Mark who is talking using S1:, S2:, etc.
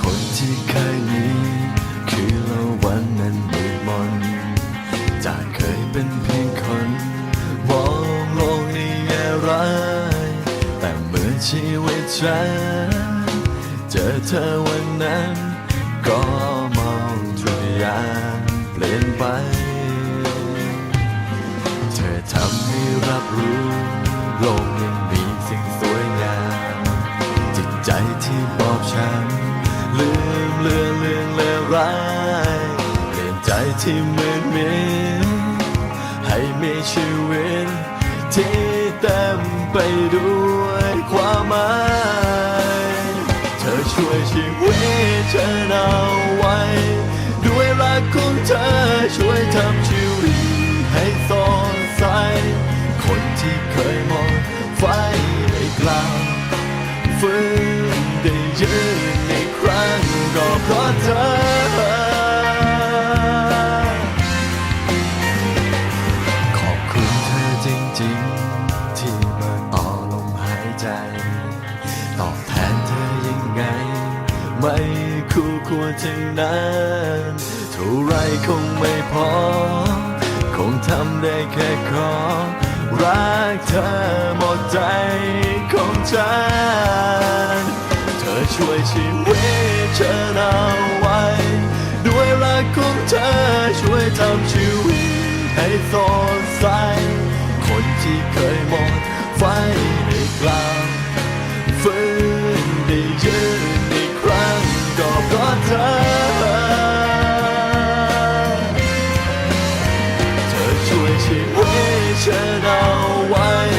S1: คนที่เคยมีคือละวันนั้นมืดมนจากเคยเป็นเพียงคนมองโลกในแง่ร้ายแต่เมื่อชีวิตฉันเจอเธอวันนั้น ก็มองทุกอย่างเปลี่ยนไป เธอทำให้รับรู้โลกยังมีสิ่งสวยงามจิตใจที่บอบช้ำ ลืมเลือนเลือนเลวร้ายเปลี่ยนใจที่มืดมิดให้มีชีวิตที่เต็มไปด้วยความหมาย เธอช่วยชีวิตฉันเอาไว้ ด้วยรักของเธอช่วยทำชีวิตให้สดใส คนที่เคยมองไฟได้กล่าวฟื้น จริงที่มาต่อลมหายใจ ตอบแทนเธอยังไง ไม่คู่ควรทั้งนั้นเท่าไรคงไม่พอ คงทำได้แค่ขอ รักเธอหมดใจของฉัน เธอช่วยชีวิตฉันเอาไว้ ด้วยรักของเธอช่วยทำชีวิตให้สดใส ที่เคยหมดไฟในกลางฟื้นได้ยืนอีกครั้งก็เพราะเธอ เธอช่วยชีวิตฉันเอาไว้